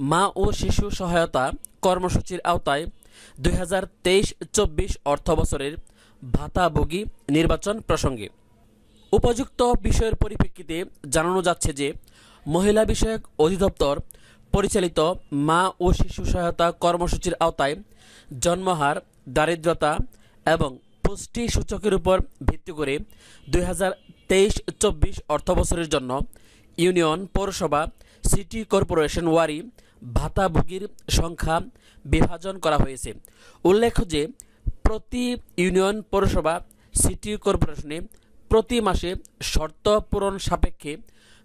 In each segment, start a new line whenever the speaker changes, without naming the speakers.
মা ও শিশু সহায়তা কর্মসূচির আওতায় দুই হাজার তেইশ চব্বিশ অর্থ বছরের ভাতাভোগী নির্বাচন প্রসঙ্গে। উপযুক্ত বিষয়ের পরিপ্রেক্ষিতে জানানো যাচ্ছে যে, মহিলা বিষয়ক অধিদপ্তর পরিচালিত মা ও শিশু সহায়তা কর্মসূচির আওতায় জন্মহার, দারিদ্রতা এবং পুষ্টি সূচকের উপর ভিত্তি করে দুই হাজার তেইশ চব্বিশ অর্থবছরের জন্য ইউনিয়ন পৌরসভা, সিটি কর্পোরেশন ওয়ারি ভাতাভোগীর সংখ্যা বিভাজন করা হয়েছে। উল্লেখ্য যে, প্রতি ইউনিয়ন পৌরসভা, সিটি কর্পোরেশনে প্রতি মাসে শর্ত পূরণ সাপেক্ষে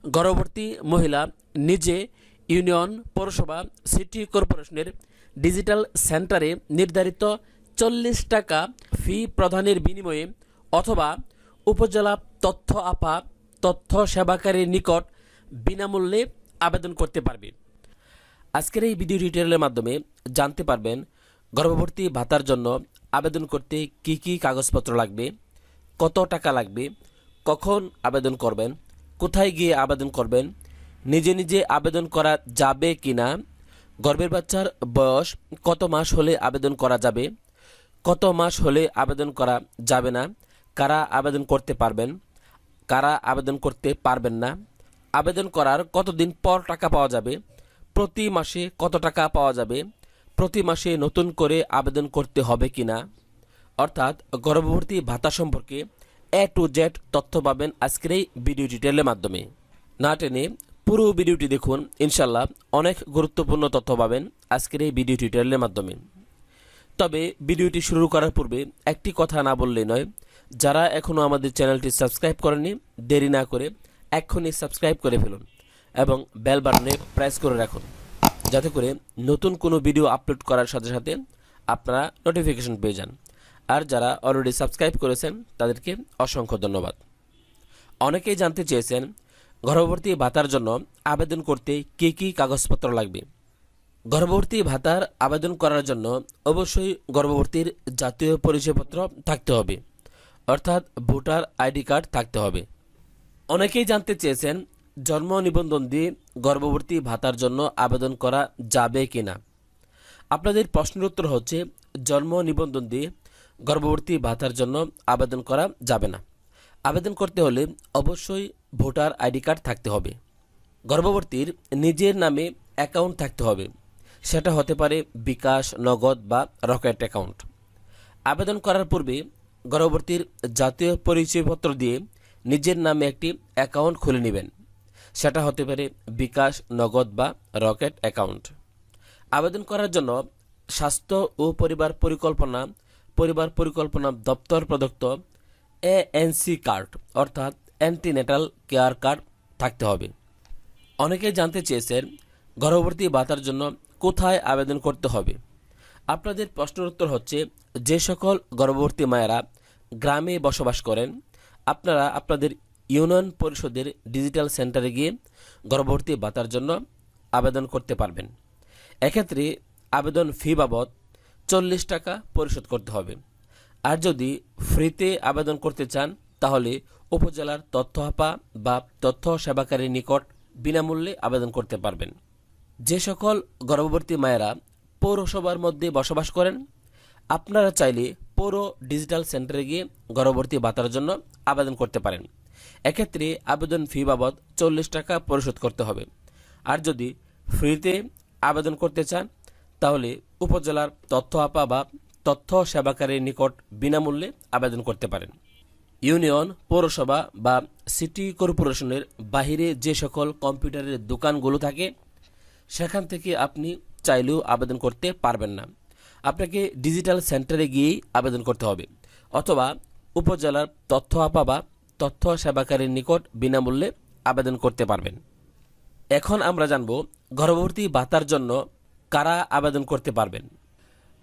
গর্ভবতী মহিলা নিজে ইউনিয়ন পৌরসভা, সিটি কর্পোরেশনের ডিজিটাল সেন্টারে নির্ধারিত চল্লিশ টাকা ফি প্রদানের বিনিময়ে অথবা উপজেলা তথ্য আপা, তথ্য সেবাকারীর নিকট বিনামূল্যে আবেদন করতে পারবে। আজকের এই ভিডিও টিউটোরিয়ালের মাধ্যমে জানতে পারবেন গর্ভবতী ভাতার জন্য আবেদন করতে কি কি কাগজপত্র লাগবে, কত টাকা লাগবে, কখন আবেদন করবেন, কোথায় গিয়ে আবেদন করবেন, নিজে নিজে আবেদন করা যাবে কি না গর্ভের বাচ্চার বয়স কত মাস হলে আবেদন করা যাবে, কত মাস হলে আবেদন করা যাবে না, কারা আবেদন করতে পারবেন, কারা আবেদন করতে পারবেন না, আবেদন করার কতদিন পর টাকা পাওয়া যাবে প্রতি মাসে কত টাকা পাওয়া যাবে? প্রতি মাসে নতুন করে আবেদন করতে হবে কি না অর্থাৎ গর্ভবতী ভাতা সম্পর্কে এ টু জেড তথ্য পাবেন আজকের এই ভিডিও ডিটেলের মাধ্যমে। না টেনে পুরো ভিডিওটি দেখুন ইনশাল্লাহ অনেক গুরুত্বপূর্ণ তথ্য পাবেন আজকের এই ভিডিও টিউটোরিয়ালের মাধ্যমে। তবে ভিডিওটি শুরু করার পূর্বে একটি কথা না বললেই নয়, যারা এখনও আমাদের চ্যানেলটি সাবস্ক্রাইব করেনি দেরি না করে এক্ষুনি সাবস্ক্রাইব করে ফেলুন। এবং বেল বাটনে প্রেস করে রাখুন। যাতে করে নতুন কোনো ভিডিও আপলোড করার সাথে সাথে আপনারা নোটিফিকেশন পেয়ে যান। আর যারা অলরেডি সাবস্ক্রাইব করেছেন, তাদেরকে অসংখ্য ধন্যবাদ। অনেকেই জানতে চেয়েছেন, গর্ভবতী ভাতার জন্য আবেদন করতে কী কী কাগজপত্র লাগবে? গর্ভবতী ভাতার আবেদন করার জন্য অবশ্যই গর্ভবতীর জাতীয় পরিচয়পত্র থাকতে হবে। অর্থাৎ ভোটার আইডি কার্ড থাকতে হবে। অনেকেই জানতে চেয়েছেন জন্ম নিবন্ধন দিয়ে গর্ভবতী ভাতার জন্য আবেদন করা যাবে কি না আপনাদের প্রশ্নের উত্তর হচ্ছে, জন্ম নিবন্ধন দিয়ে গর্ভবতী ভাতার জন্য আবেদন করা যাবে না। আবেদন করতে হলে অবশ্যই ভোটার আইডি কার্ড থাকতে হবে। গর্ভবতীর নিজের নামে অ্যাকাউন্ট থাকতে হবে। সেটা হতে পারে বিকাশ, নগদ বা রকেট অ্যাকাউন্ট। আবেদন করার পূর্বে গর্ভবতীর জাতীয় পরিচয়পত্র দিয়ে নিজের নামে একটি অ্যাকাউন্ট খুলে নেবেন। সেটা হতে পারে বিকাশ, নগদ বা রকেট অ্যাকাউন্ট। আবেদন করার জন্য স্বাস্থ্য ও পরিবার পরিকল্পনা পরিবার পরিকল্পনা দপ্তর প্রদত্ত এএনসি কার্ড, অর্থাৎ অ্যান্টিনেটাল কেয়ার কার্ড থাকতে হবে। অনেকেই জানতে চেয়েছেন, গর্ভবতী ভাতার জন্য কোথায় আবেদন করতে হবে? আপনাদের প্রশ্নের উত্তর হচ্ছে, যে সকল গর্ভবতী মায়েরা গ্রামে বসবাস করেন, আপনারা আপনাদের ইউনিয়ন পরিষদের ডিজিটাল সেন্টারে গিয়ে গর্ভবতী ভাতার জন্য আবেদন করতে পারবেন। এক্ষেত্রে আবেদন ফি বাবদ চল্লিশ টাকা পরিশোধ করতে হবে। আর যদি ফ্রিতে আবেদন করতে চান, তাহলে উপজেলার তথ্য হাপা বা তথ্য সেবাকারীর নিকট বিনামূল্যে আবেদন করতে পারবেন। যে সকল গর্ভবতী মায়েরা পৌরসভার মধ্যে বসবাস করেন, আপনারা চাইলে পৌর ডিজিটাল সেন্টারে গিয়ে গর্ভবতী ভাতার জন্য আবেদন করতে পারেন। এক্ষেত্রে আবেদন ফি বাবদ চল্লিশ টাকা পরিশোধ করতে হবে। আর যদি ফ্রিতে আবেদন করতে চান, তাহলে উপজেলার তথ্য আপা বা তথ্য সেবাকারীর নিকট বিনামূল্যে আবেদন করতে পারেন। ইউনিয়ন, পৌরসভা বা সিটি কর্পোরেশনের বাহিরে যে সকল কম্পিউটারের দোকানগুলো থাকে, সেখান থেকে আপনি চাইলেও আবেদন করতে পারবেন না। আপনাকে ডিজিটাল সেন্টারে গিয়েই আবেদন করতে হবে, অথবা উপজেলার তথ্য আপা বা তথ্য সেবাকারীর নিকট বিনামূল্যে আবেদন করতে পারবেন। এখন আমরা জানব গর্ভবতী ভাতার জন্য কারা আবেদন করতে পারবেন।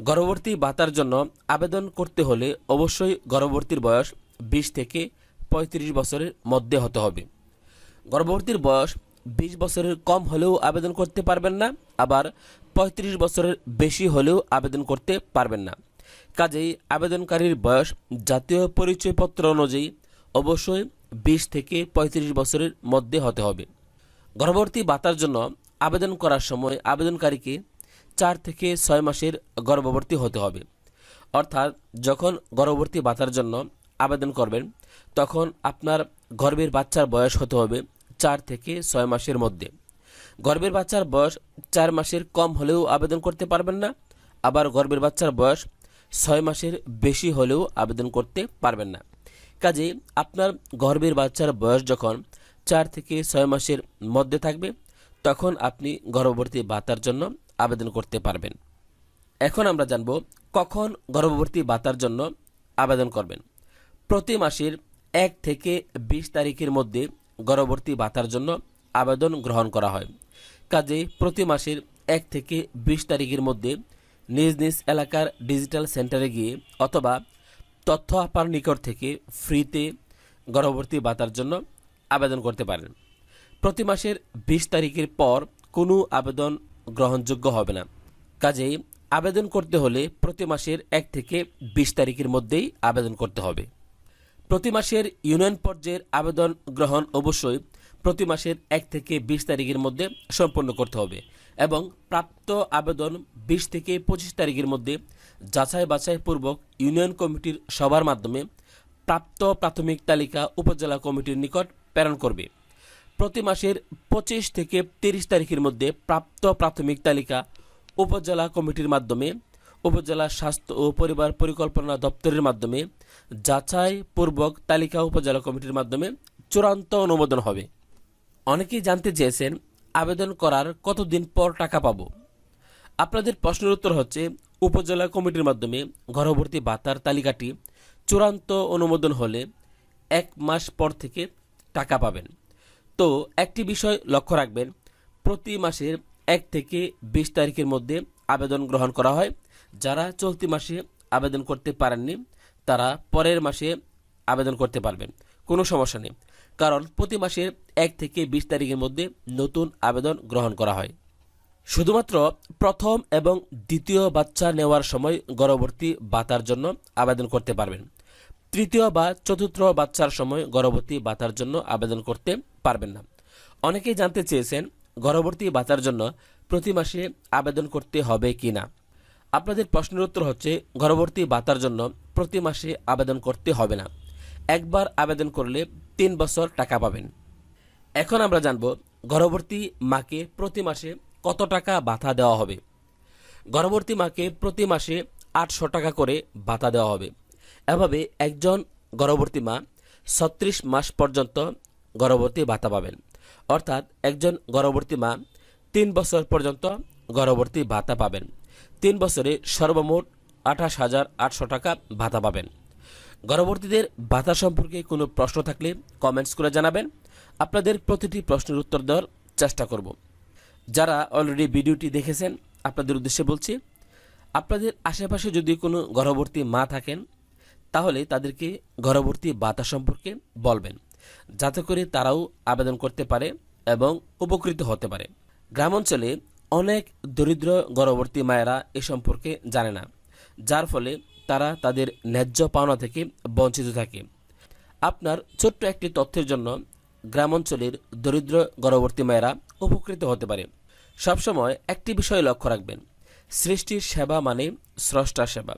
গর্ভবতী ভাতার জন্য আবেদন করতে হলে অবশ্যই গর্ভবতীর বয়স বিশ থেকে ৩৫ বছরের মধ্যে হতে হবে। গর্ভবতীর বয়স বিশ বছরের কম হলেও আবেদন করতে পারবেন না, আবার ৩৫ বছরের বেশি হলেও আবেদন করতে পারবেন না। কাজেই আবেদনকারীর বয়স জাতীয় পরিচয়পত্র অনুযায়ী অবশ্যই বিশ থেকে ৩৫ বছরের মধ্যে হতে হবে। গর্ভবতী ভাতার জন্য আবেদন করার সময় আবেদনকারীকে চার থেকে ছয় মাসের গর্ভবতী হতে হবে। অর্থাৎ যখন গর্ভবতী ভাতার জন্য আবেদন করবেন, তখন আপনার গর্ভের বাচ্চার বয়স হতে হবে চার থেকে ছয় মাসের মধ্যে। গর্ভের বাচ্চার বয়স চার মাসের কম হলেও আবেদন করতে পারবেন না, আবার গর্ভের বাচ্চার বয়স ছয় মাসের বেশি হলেও আবেদন করতে পারবেন না। কাজে আপনার গর্ভের বাচ্চার বয়স যখন চার থেকে ছয় মাসের মধ্যে থাকবে, তখন আপনি গর্ভবতী ভাতার জন্য আবেদন করতে পারবেন। এখন আমরা জানব কখন গর্ভবতী ভাতার জন্য আবেদন করবেন। প্রতি মাসের এক থেকে বিশ তারিখের মধ্যে গর্ভবতী ভাতার জন্য আবেদন গ্রহণ করা হয়। কাজে প্রতি মাসের এক থেকে বিশ তারিখের মধ্যে নিজ নিজ এলাকার ডিজিটাল সেন্টারে গিয়ে অথবা তথ্য আপার নিকট থেকে ফ্রিতে, গর্ভবতী ভাতার জন্য আবেদন করতে পারেন। প্রতি মাসের বিশ তারিখের পর কোনো আবেদন গ্রহণযোগ্য হবে না। কাজেই আবেদন করতে হলে প্রতি মাসের এক থেকে বিশ তারিখের মধ্যেই আবেদন করতে হবে। প্রতি মাসের ইউনিয়ন পর্যায়ের আবেদন গ্রহণ অবশ্যই প্রতি মাসের এক থেকে বিশ তারিখের মধ্যে সম্পন্ন করতে হবে এবং প্রাপ্ত আবেদন বিশ থেকে পঁচিশ তারিখের মধ্যে যাচাই বাছাই পূর্বক ইউনিয়ন কমিটির সভার মাধ্যমে প্রাপ্ত প্রাথমিক তালিকা উপজেলা কমিটির নিকট প্রেরণ করবে। প্রতি মাসের পঁচিশ থেকে তিরিশ তারিখের মধ্যে প্রাপ্ত প্রাথমিক তালিকা উপজেলা কমিটির মাধ্যমে, উপজেলা স্বাস্থ্য ও পরিবার পরিকল্পনা দপ্তরের মাধ্যমে যাচাই পূর্বক তালিকা উপজেলা কমিটির মাধ্যমে চূড়ান্ত অনুমোদন হবে। অনেকেই জানতে চেয়েছেন, আবেদন করার কতদিন পর টাকা পাবো? আপনাদের প্রশ্নের উত্তর হচ্ছে, উপজেলা কমিটির মাধ্যমে গর্ভবতী ভাতার তালিকাটি চূড়ান্ত অনুমোদন হলে এক মাস পর থেকে টাকা পাবেন। তো একটি বিষয় লক্ষ্য রাখবেন, প্রতি মাসের এক থেকে বিশ তারিখের মধ্যে আবেদন গ্রহণ করা হয়। যারা চলতি মাসে আবেদন করতে পারেননি, তারা পরের মাসে আবেদন করতে পারবেন। কোনো সমস্যা নেই। কারণ প্রতি মাসের এক থেকে বিশ তারিখের মধ্যে নতুন আবেদন গ্রহণ করা হয়। শুধুমাত্র প্রথম এবং দ্বিতীয় বাচ্চা নেওয়ার সময় গর্ভবতী ভাতার জন্য আবেদন করতে পারবেন। তৃতীয় বা চতুর্থ বাচ্চার সময় গর্ভবতী ভাতার জন্য আবেদন করতে পারবেন না। অনেকেই জানতে চেয়েছেন গর্ভবতী ভাতার জন্য প্রতি মাসে আবেদন করতে হবে কি না আপনাদের প্রশ্নের উত্তর হচ্ছে, গর্ভবতী ভাতার জন্য প্রতি মাসে আবেদন করতে হবে না। একবার আবেদন করলে তিন বছর টাকা পাবেন। এখন আমরা জানব, গর্ভবতী মাকে প্রতি মাসে কত টাকা ভাতা দেওয়া হবে? গর্ভবতী মাকে প্রতি মাসে আটশো টাকা করে ভাতা দেওয়া হবে। এভাবে একজন গর্ভবতী মা ছত্রিশ মাস পর্যন্ত গর্ভবতী ভাতা পাবেন। অর্থাৎ একজন গর্ভবতী মা তিন বছর পর্যন্ত গর্ভবতী ভাতা পাবেন। তিন বছরে সর্বমোট আঠাশ হাজার আটশো টাকা ভাতা পাবেন। গর্ভবতীদের ভাতা সম্পর্কে কোনো প্রশ্ন থাকলে কমেন্টস করে জানাবেন। আপনাদের প্রতিটি প্রশ্নের উত্তর দেওয়ার চেষ্টা করব। যারা অলরেডি ভিডিওটি দেখেছেন, আপনাদের উদ্দেশ্যে বলছি, আপনাদের আশেপাশে যদি কোনো গর্ভবতী মা থাকেন, তাহলে তাদেরকে গর্ভবর্তী ভাতা সম্পর্কে বলবেন, যাতে করে তারাও আবেদন করতে পারে এবং উপকৃত হতে পারে। গ্রাম অঞ্চলে অনেক দরিদ্র গর্ভবতী মায়েরা এ সম্পর্কে জানে না, যার ফলে তারা তাদের ন্যায্য পাওনা থেকে বঞ্চিত থাকে। আপনার ছোট্ট একটি তথ্যের জন্য গ্রাম অঞ্চলের দরিদ্র গর্ভবতী মায়েরা উপকৃত হতে পারে। সবসময় একটি বিষয় লক্ষ্য রাখবেন, সৃষ্টির সেবা মানে স্রষ্টার সেবা।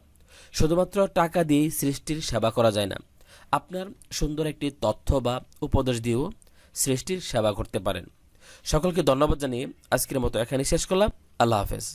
শুধুমাত্র টাকা দিয়ে সৃষ্টির সেবা করা যায় না, আপনার সুন্দর একটি তথ্য বা উপদেশ দিয়েও সৃষ্টির সেবা করতে পারেন। সকলকে ধন্যবাদ জানিয়ে আজকের মতো এখানে শেষ করলাম। আল্লাহ হাফেজ।